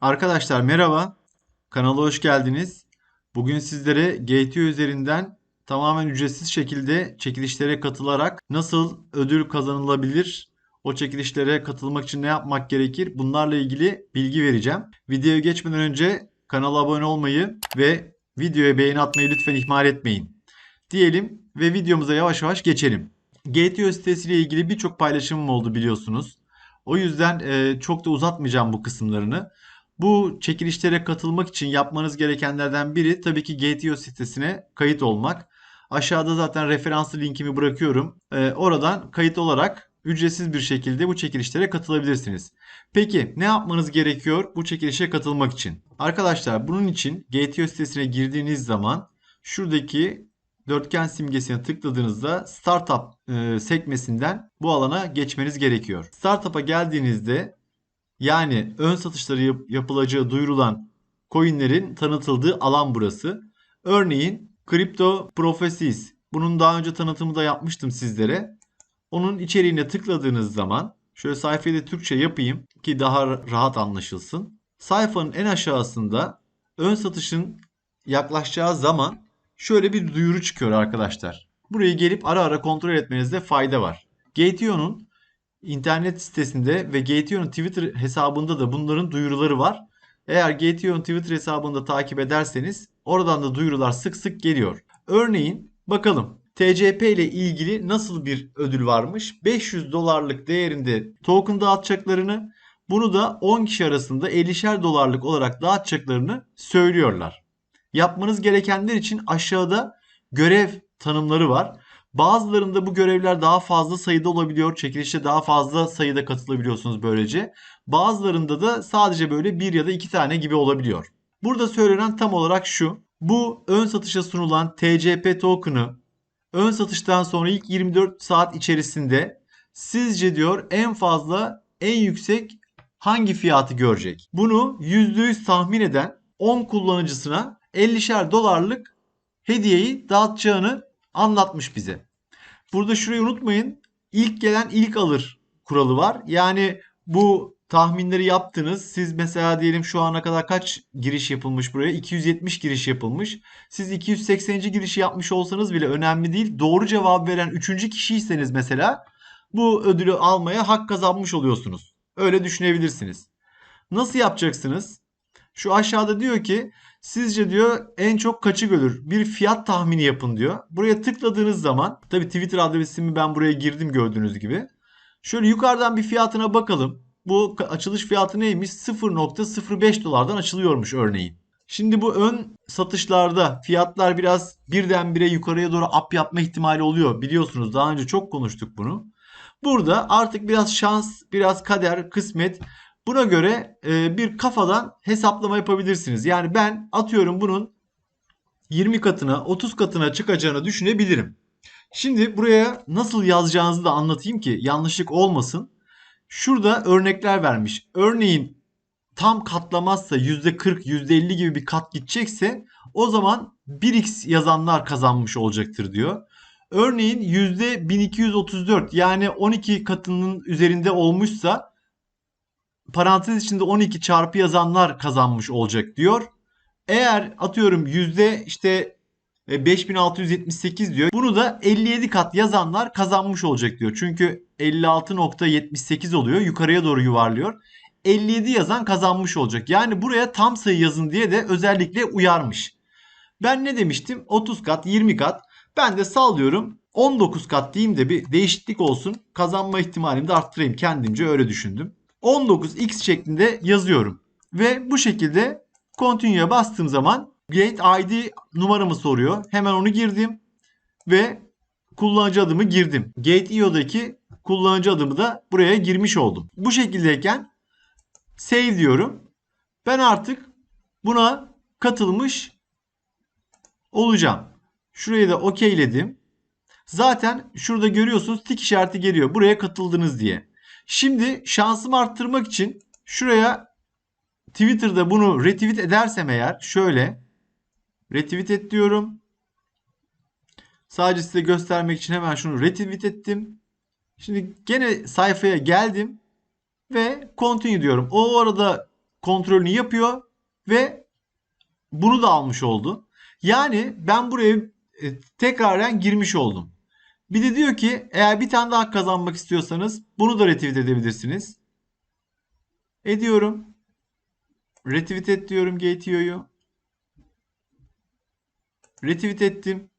Arkadaşlar merhaba. Kanala hoş geldiniz. Bugün sizlere GTO üzerinden tamamen ücretsiz şekilde çekilişlere katılarak nasıl ödül kazanılabilir, o çekilişlere katılmak için ne yapmak gerekir bunlarla ilgili bilgi vereceğim. Videoya geçmeden önce kanala abone olmayı ve videoya beğeni atmayı lütfen ihmal etmeyin. Diyelim ve videomuza yavaş yavaş geçelim. GTO sitesiyle ilgili birçok paylaşımım oldu biliyorsunuz. O yüzden çok da uzatmayacağım bu kısımlarını. Bu çekilişlere katılmak için yapmanız gerekenlerden biri tabii ki GTO sitesine kayıt olmak. Aşağıda zaten referanslı linkimi bırakıyorum. Ee, oradan kayıt olarak ücretsiz bir şekilde bu çekilişlere katılabilirsiniz. Peki ne yapmanız gerekiyor bu çekilişe katılmak için? Arkadaşlar bunun için GTO sitesine girdiğiniz zaman şuradaki dörtgen simgesine tıkladığınızda Startup e, sekmesinden bu alana geçmeniz gerekiyor. Startup'a geldiğinizde yani ön satışları yap- yapılacağı duyurulan coinlerin tanıtıldığı alan burası. Örneğin Crypto Prophecies. Bunun daha önce tanıtımı da yapmıştım sizlere. Onun içeriğine tıkladığınız zaman şöyle sayfayı da Türkçe yapayım ki daha rahat anlaşılsın. Sayfanın en aşağısında ön satışın yaklaşacağı zaman şöyle bir duyuru çıkıyor arkadaşlar. Burayı gelip ara ara kontrol etmenizde fayda var. GTO'nun internet sitesinde ve GTO'nun Twitter hesabında da bunların duyuruları var. Eğer GTO'nun Twitter hesabında takip ederseniz oradan da duyurular sık sık geliyor. Örneğin bakalım TCP ile ilgili nasıl bir ödül varmış? 500 dolarlık değerinde token dağıtacaklarını bunu da 10 kişi arasında 50'şer dolarlık olarak dağıtacaklarını söylüyorlar. Yapmanız gerekenler için aşağıda görev tanımları var. Bazılarında bu görevler daha fazla sayıda olabiliyor. Çekilişte daha fazla sayıda katılabiliyorsunuz böylece. Bazılarında da sadece böyle bir ya da iki tane gibi olabiliyor. Burada söylenen tam olarak şu. Bu ön satışa sunulan TCP token'ı ön satıştan sonra ilk 24 saat içerisinde sizce diyor en fazla en yüksek hangi fiyatı görecek? Bunu %100 tahmin eden 10 kullanıcısına 50'şer dolarlık hediyeyi dağıtacağını anlatmış bize. Burada şurayı unutmayın. İlk gelen ilk alır kuralı var. Yani bu tahminleri yaptınız. Siz mesela diyelim şu ana kadar kaç giriş yapılmış buraya? 270 giriş yapılmış. Siz 280. girişi yapmış olsanız bile önemli değil. Doğru cevap veren 3. kişiyseniz mesela bu ödülü almaya hak kazanmış oluyorsunuz. Öyle düşünebilirsiniz. Nasıl yapacaksınız? Şu aşağıda diyor ki Sizce diyor en çok kaçı görür? Bir fiyat tahmini yapın diyor. Buraya tıkladığınız zaman tabi Twitter adresimi ben buraya girdim gördüğünüz gibi. Şöyle yukarıdan bir fiyatına bakalım. Bu açılış fiyatı neymiş? 0.05 dolardan açılıyormuş örneğin. Şimdi bu ön satışlarda fiyatlar biraz birdenbire yukarıya doğru up yapma ihtimali oluyor. Biliyorsunuz daha önce çok konuştuk bunu. Burada artık biraz şans, biraz kader, kısmet Buna göre e, bir kafadan hesaplama yapabilirsiniz. Yani ben atıyorum bunun 20 katına 30 katına çıkacağını düşünebilirim. Şimdi buraya nasıl yazacağınızı da anlatayım ki yanlışlık olmasın. Şurada örnekler vermiş. Örneğin tam katlamazsa %40, %50 gibi bir kat gidecekse o zaman 1x yazanlar kazanmış olacaktır diyor. Örneğin %1234 yani 12 katının üzerinde olmuşsa parantez içinde 12 çarpı yazanlar kazanmış olacak diyor. Eğer atıyorum yüzde işte 5678 e, diyor. Bunu da 57 kat yazanlar kazanmış olacak diyor. Çünkü 56.78 oluyor. Yukarıya doğru yuvarlıyor. 57 yazan kazanmış olacak. Yani buraya tam sayı yazın diye de özellikle uyarmış. Ben ne demiştim? 30 kat, 20 kat. Ben de sallıyorum 19 kat diyeyim de bir değişiklik olsun. Kazanma ihtimalimi de arttırayım kendimce öyle düşündüm. 19x şeklinde yazıyorum. Ve bu şekilde continue'ya bastığım zaman gate ID numaramı soruyor. Hemen onu girdim ve kullanıcı adımı girdim. Gate.io'daki kullanıcı adımı da buraya girmiş oldum. Bu şekildeyken save diyorum. Ben artık buna katılmış olacağım. Şurayı da okeyledim. Zaten şurada görüyorsunuz tik işareti geliyor. Buraya katıldınız diye. Şimdi şansımı arttırmak için şuraya Twitter'da bunu retweet edersem eğer şöyle retweet et diyorum. Sadece size göstermek için hemen şunu retweet ettim. Şimdi gene sayfaya geldim ve continue diyorum. O arada kontrolünü yapıyor ve bunu da almış oldu. Yani ben buraya e, tekraren girmiş oldum. Bir de diyor ki eğer bir tane daha kazanmak istiyorsanız bunu da retweet edebilirsiniz. Ediyorum. Retweet et diyorum Gateio'yu. Retweet ettim.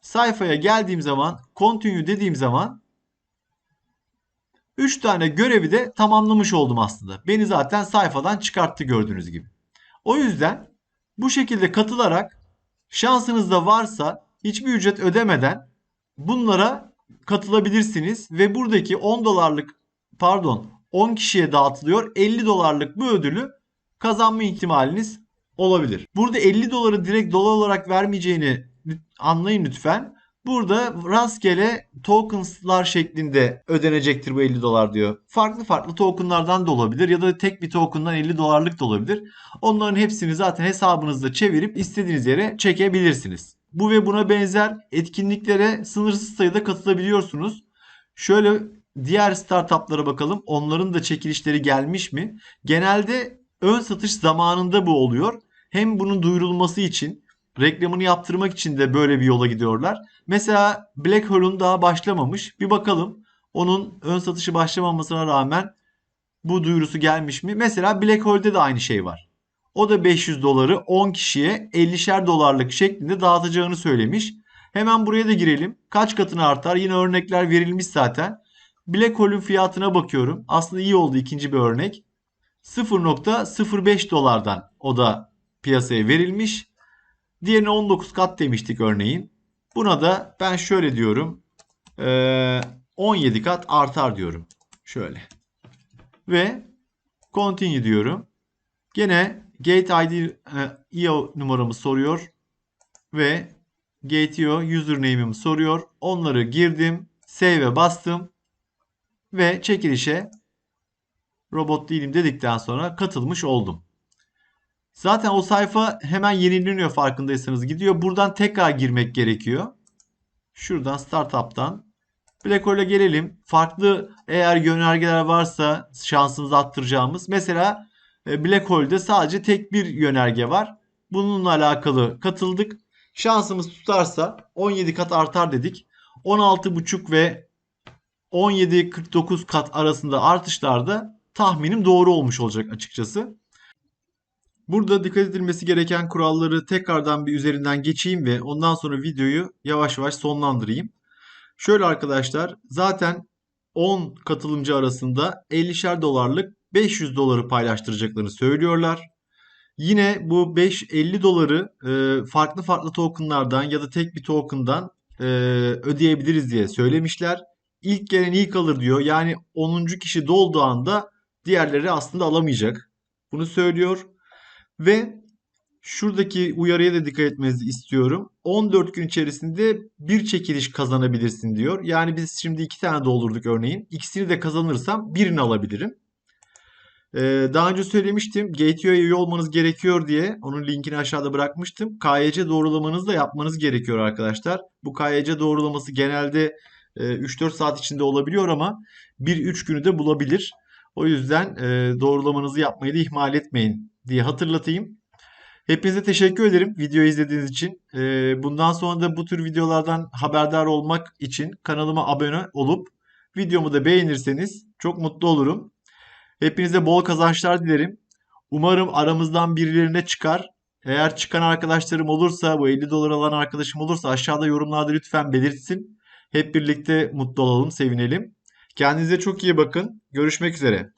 Sayfaya geldiğim zaman continue dediğim zaman 3 tane görevi de tamamlamış oldum aslında. Beni zaten sayfadan çıkarttı gördüğünüz gibi. O yüzden bu şekilde katılarak şansınız da varsa hiçbir ücret ödemeden bunlara katılabilirsiniz ve buradaki 10 dolarlık pardon 10 kişiye dağıtılıyor 50 dolarlık bu ödülü kazanma ihtimaliniz olabilir. Burada 50 doları direkt dolar olarak vermeyeceğini anlayın lütfen. Burada rastgele tokenslar şeklinde ödenecektir bu 50 dolar diyor. Farklı farklı tokenlardan da olabilir ya da tek bir tokendan 50 dolarlık da olabilir. Onların hepsini zaten hesabınızda çevirip istediğiniz yere çekebilirsiniz. Bu ve buna benzer etkinliklere sınırsız sayıda katılabiliyorsunuz. Şöyle diğer startuplara bakalım. Onların da çekilişleri gelmiş mi? Genelde ön satış zamanında bu oluyor. Hem bunun duyurulması için reklamını yaptırmak için de böyle bir yola gidiyorlar. Mesela Black Hole'un daha başlamamış. Bir bakalım onun ön satışı başlamamasına rağmen bu duyurusu gelmiş mi? Mesela Black Hole'de de aynı şey var. O da 500 doları 10 kişiye 50'şer dolarlık şeklinde dağıtacağını söylemiş. Hemen buraya da girelim. Kaç katını artar? Yine örnekler verilmiş zaten. Black Hole'un fiyatına bakıyorum. Aslında iyi oldu ikinci bir örnek. 0.05 dolardan o da piyasaya verilmiş. Diğerine 19 kat demiştik örneğin. Buna da ben şöyle diyorum. 17 kat artar diyorum. Şöyle. Ve continue diyorum. Gene Gate ID IO numaramı soruyor. Ve Gate.io username'imi soruyor. Onları girdim. Save'e bastım. Ve çekilişe robot değilim dedikten sonra katılmış oldum. Zaten o sayfa hemen yenileniyor farkındaysanız. Gidiyor buradan tekrar girmek gerekiyor. Şuradan startup'tan Black Hole'e gelelim. Farklı eğer yönergeler varsa şansımızı arttıracağımız. Mesela e, Black Hole'de sadece tek bir yönerge var. Bununla alakalı katıldık. Şansımız tutarsa 17 kat artar dedik. 16,5 ve 17-49 kat arasında artışlarda tahminim doğru olmuş olacak açıkçası. Burada dikkat edilmesi gereken kuralları tekrardan bir üzerinden geçeyim ve ondan sonra videoyu yavaş yavaş sonlandırayım. Şöyle arkadaşlar zaten 10 katılımcı arasında 50'şer dolarlık 500 doları paylaştıracaklarını söylüyorlar. Yine bu 5-50 doları e, farklı farklı tokenlardan ya da tek bir tokendan e, ödeyebiliriz diye söylemişler. İlk gelen ilk alır diyor. Yani 10. kişi dolduğu anda diğerleri aslında alamayacak. Bunu söylüyor. Ve şuradaki uyarıya da dikkat etmenizi istiyorum. 14 gün içerisinde bir çekiliş kazanabilirsin diyor. Yani biz şimdi iki tane doldurduk örneğin. İkisini de kazanırsam birini alabilirim. Ee, daha önce söylemiştim. Gateio'ya üye olmanız gerekiyor diye. Onun linkini aşağıda bırakmıştım. KYC doğrulamanızı da yapmanız gerekiyor arkadaşlar. Bu KYC doğrulaması genelde 3-4 e, saat içinde olabiliyor ama 1-3 günü de bulabilir. O yüzden e, doğrulamanızı yapmayı da ihmal etmeyin diye hatırlatayım. Hepinize teşekkür ederim videoyu izlediğiniz için. Ee, bundan sonra da bu tür videolardan haberdar olmak için kanalıma abone olup videomu da beğenirseniz çok mutlu olurum. Hepinize bol kazançlar dilerim. Umarım aramızdan birilerine çıkar. Eğer çıkan arkadaşlarım olursa, bu 50 dolar alan arkadaşım olursa aşağıda yorumlarda lütfen belirtsin. Hep birlikte mutlu olalım, sevinelim. Kendinize çok iyi bakın. Görüşmek üzere.